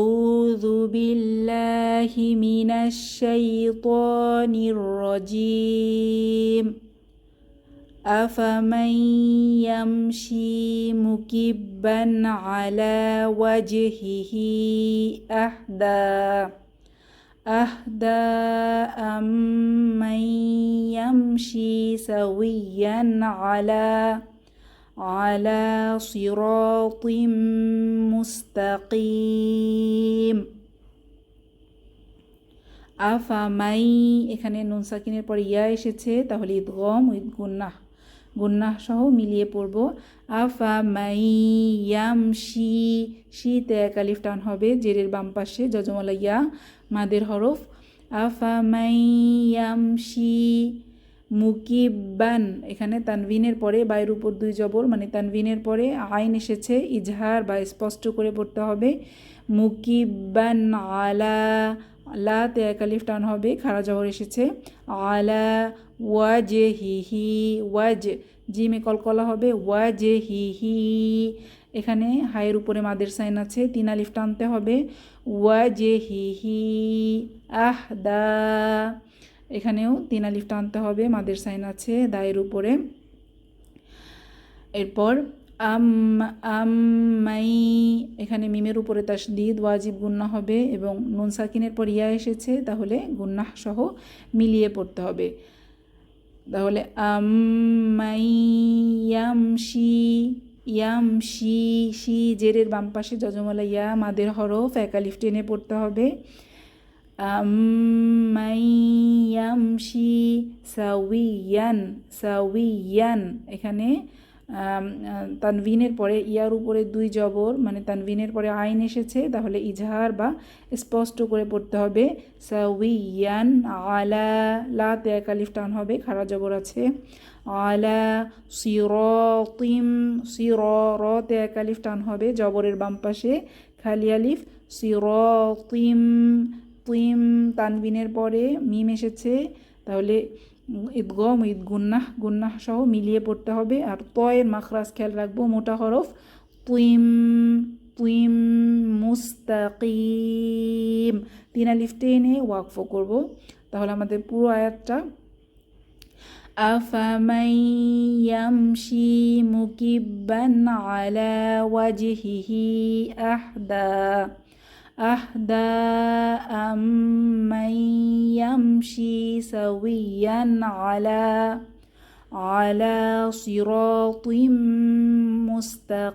أعوذ بالله من الشيطان الرجيم. أفمن يمشي مكبا على وجهه أهدى أهدى أمن يمشي سويا على على صراط মুস্তাকিম। আফামাই এখানে নুন সাকিনের পর ইয়া এসেছে, তাহলে ঈদগম উইদ গুন্নাহ। গুন্নাহ সহ মিলিয়ে পড়ব। আফা মাই ইয়াম শি এক আলিফ টান হবে, জেরের বাম পাশে যজমলা ইয়া, মাদের হরফ। আফা মাই ইয়াম শি মুকিবান, এখানে তানভিনের পরে বায়ের উপর দুই জবর মানে তানভিনের পরে আইন এসেছে, ইজহার বা স্পষ্ট করে পড়তে হবে, মুকিবান আলা লাতে একালিফ টান হবে, খারা জবর এসেছে, আলা ওয়াজে হি হি ওয়াজ, জিমে কলকলা হবে ওয়াজে হি হি এখানে হায়ের উপরে মাদের সাইন আছে, তিন আলিফ টানতে হবে ওয়াজে হি হি আহ দা এখানেও তিন আলিফ টানতে হবে, মাদের সাইন আছে, দায়ের উপরে। এরপর, আম আম, মাই, এখানে মিমের উপরে তাসদিদ, ওয়াজিব গুন্না হবে এবং নুন সাকিনের পর ইয়া এসেছে, তাহলে গুন্নাহ সহ মিলিয়ে পড়তে হবে। তাহলে আম ইয়ামশি ইয়ামশি শি জেরের বাম পাশে যজমলা ইয়া, মাদের হরফ একালিফ টেনে পড়তে হবে। মাইয়ামশি সাউইয়ান সাউইয়ান এখানে তানভিনের পরে ইয়ার উপরে দুই জবর মানে তানভিনের পরে আইন এসেছে, তাহলে ইজহার বা স্পষ্ট করে পড়তে হবে, সাউইয়ান আলা, লা ত্যাগ আলিফ টান হবে, খারা জবর আছে, আলা সিরতিম সির র ত্যাগ আলিফ টান হবে, জবরের বাম পাশে খালি আলিফ, সিরতিম তুইম তানবিনের পরে মিম এসেছে তাহলে ঈদগম ঈদ গুন্নাহ গুন্নাহ সহ মিলিয়ে পড়তে হবে আর তয়ের মাখরাজ খেয়াল রাখবো মোটা হরফ তুইম তুইম মুস্তাকিম তিন আলিফ টেনে ওয়াকফ করব তাহলে আমাদের পুরো আয়াতটা أفمن يمشي مكبا على وجهه أحدى أهدى أمن يمشي سويا على على صراط مستقيم.